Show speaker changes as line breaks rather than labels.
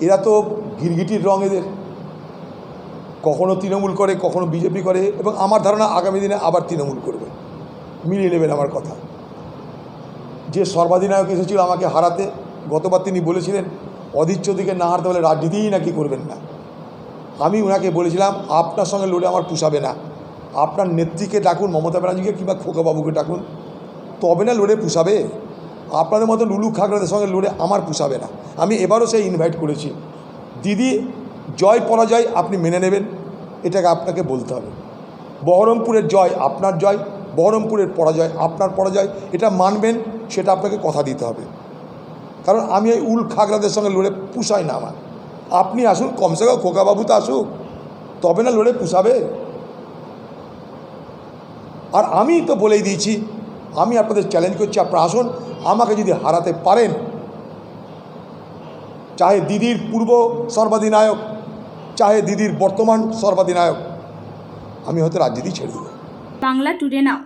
এরা তো গিরগিটির রং এদের। কখনো তৃণমূল করে, কখনো বিজেপি করে, এবং আমার ধারণা আগামী দিনে আবার তৃণমূল করবে। মিলিয়ে নেবেন আমার কথা। যে সর্বাধিনায়ক এসেছিল আমাকে হারাতে, গতবার তিনি বলেছিলেন, অধীর চৌধুরীকে না হারতে হলে রাজনীতিই নাকি করবেন না। আমি ওনাকে বলেছিলাম, আপনার সঙ্গে লড়ে আমার পুষাবে না। আপনার নেত্রীকে ডাকুন, মমতা ব্যানার্জিকে কিংবা খোকাবাবুকে ডাকুন, তবে না লড়ে পুষাবে? আপনাদের মতো লুলু খাগড়াদের সঙ্গে লড়ে আমার পুষাবে না। আমি এবারও সেই ইনভাইট করেছি। দিদি, জয় পরাজয় আপনি মেনে নেবেন, এটাকে আপনাকে বলতে হবে। বহরমপুরের জয় আপনার জয়, বহরমপুরের পরাজয় আপনার পরাজয়, এটা মানবেন, সেটা আপনাকে কথা দিতে হবে। কারণ আমি এই উল খাগড়াদের সঙ্গে লড়ে পুষাই না আমার। আপনি আসুন, কমসে কম খোকাবাবু তো আসুক, তবে না লড়ে পুষাবে। আর আমি তো বলেই দিয়েছি আমি আপনাদের চ্যালেঞ্জ করছি, আপনারা আসুন, আমাকে যদি হারাতে পারেন, চাহে দিদির পূর্ব সর্বাধিনায়ক, চাহে দিদির বর্তমান সর্বাধিনায়ক, আমি হয়তো রাজনীতি ছেড়ে দেব।
বাংলা টুডে নাও